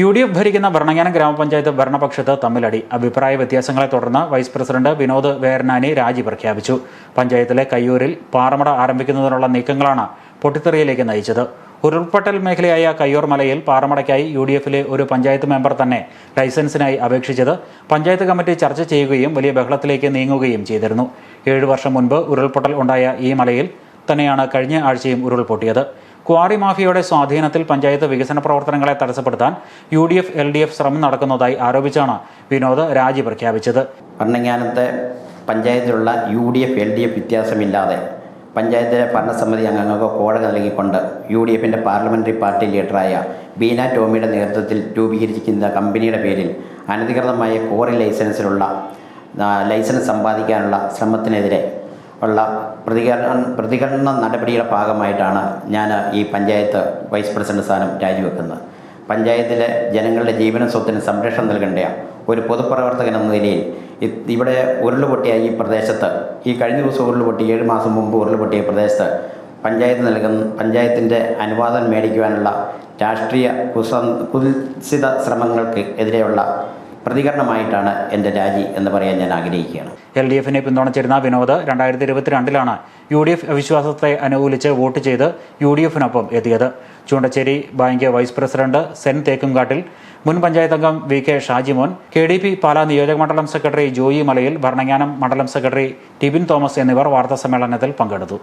U D F ഭരിക്കുന്ന ഭരണങ്ങാനം ഗ്രാമപഞ്ചായത്ത് ഭരണപക്ഷത്ത് തമ്മിലടി. അഭിപ്രായ വ്യത്യാസങ്ങളെ തുടർന്ന് വൈസ് പ്രസിഡന്റ് വിനോദ് വേർനാനി രാജി പ്രഖ്യാപിച്ചു. പഞ്ചായത്തിലെ കയ്യൂരിൽ പാറമട ആരംഭിക്കുന്നതിനുള്ള നീക്കങ്ങളാണ് പൊട്ടിത്തെറിയിലേക്ക് നയിച്ചത്. ഉരുൾപൊട്ടൽ മേഖലയായ കയ്യൂർ മലയിൽ പാറമടയ്ക്കായി യു ഡി എഫിലെ ഒരു പഞ്ചായത്ത് മെമ്പർ തന്നെ ലൈസൻസിനായി അപേക്ഷിച്ചത് പഞ്ചായത്ത് കമ്മിറ്റി ചർച്ച ചെയ്യുകയും വലിയ ബഹളത്തിലേക്ക് നീങ്ങുകയും ചെയ്തിരുന്നു. ഏഴു വർഷം മുൻപ് ഉരുൾപൊട്ടൽ ഉണ്ടായ ഈ മലയിൽ തന്നെയാണ് കഴിഞ്ഞ ആഴ്ചയും ഉരുൾപൊട്ടിയത്. ക്വാറി മാഫിയയുടെ സ്വാധീനത്തിൽ പഞ്ചായത്ത് വികസന പ്രവർത്തനങ്ങളെ തടസ്സപ്പെടുത്താൻ U D F L D F ശ്രമം നടക്കുന്നതായി ആരോപിച്ചാണ് വിനോദ് രാജി പ്രഖ്യാപിച്ചത്. ഭരണങ്ങാനത്തെ പഞ്ചായത്തിലുള്ള U D F L D F വ്യത്യാസമില്ലാതെ പഞ്ചായത്തിലെ ഭരണസമിതി അംഗങ്ങൾക്ക് കോഴ നൽകിക്കൊണ്ട് യു ഡി എഫിന്റെ പാർലമെന്ററി പാർട്ടി ലീഡറായ ബീന ടോമിയുടെ നേതൃത്വത്തിൽ രൂപീകരിച്ചിരിക്കുന്ന കമ്പനിയുടെ പേരിൽ അനധികൃതമായ കോറി ലൈസൻസിലുള്ള ലൈസൻസ് സമ്പാദിക്കാനുള്ള ശ്രമത്തിനെതിരെ ഉള്ള പ്രതികരണ പ്രതികരണ നടപടിയുടെ ഭാഗമായിട്ടാണ് ഞാൻ ഈ പഞ്ചായത്ത് വൈസ് പ്രസിഡന്റ് സ്ഥാനം രാജിവെക്കുന്നത്. പഞ്ചായത്തിലെ ജനങ്ങളുടെ ജീവനും സ്വത്തിന് സംരക്ഷണം നൽകേണ്ട ഒരു പൊതുപ്രവർത്തകൻ എന്ന നിലയിൽ ഇവിടെ ഉരുളുപൊട്ടിയ ഈ പ്രദേശത്ത് ഈ കഴിഞ്ഞ ദിവസം ഉരുളുപൊട്ടി ഏഴ് മാസം മുമ്പ് ഉരുളുപൊട്ടിയ പ്രദേശത്ത് പഞ്ചായത്ത് നൽകുന്ന പഞ്ചായത്തിന്റെ അനുവാദം മേടിക്കുവാനുള്ള രാഷ്ട്രീയ കുസ കുൽസിത ശ്രമങ്ങൾക്ക് എതിരെയുള്ള പ്രതികരണമായിട്ടാണ് എന്റെ രാജി എന്ന് പറയാൻ ഞാൻ ആഗ്രഹിക്കുകയാണ്. എൽ ഡി എഫിനെ പിന്തുണച്ചിരുന്ന വിനോദ് രണ്ടായിരത്തി ഇരുപത്തിരണ്ടിലാണ് യു ഡി എഫ് അവിശ്വാസത്തെ അനുകൂലിച്ച് വോട്ട് ചെയ്ത് യു ഡി എഫിനൊപ്പം എത്തിയത്. Choondacheri bank vice president Sen Thekkumkattil മുൻ പഞ്ചായത്ത് അംഗം V K Shajimon K D P Pala നിയോജക മണ്ഡലം സെക്രട്ടറി ജോയി മലയിൽ ഭരണങ്ങാനം മണ്ഡലം സെക്രട്ടറി ടിബിൻ തോമസ് എന്നിവർ വാർത്താസമ്മേളനത്തിൽ പങ്കെടുത്തു.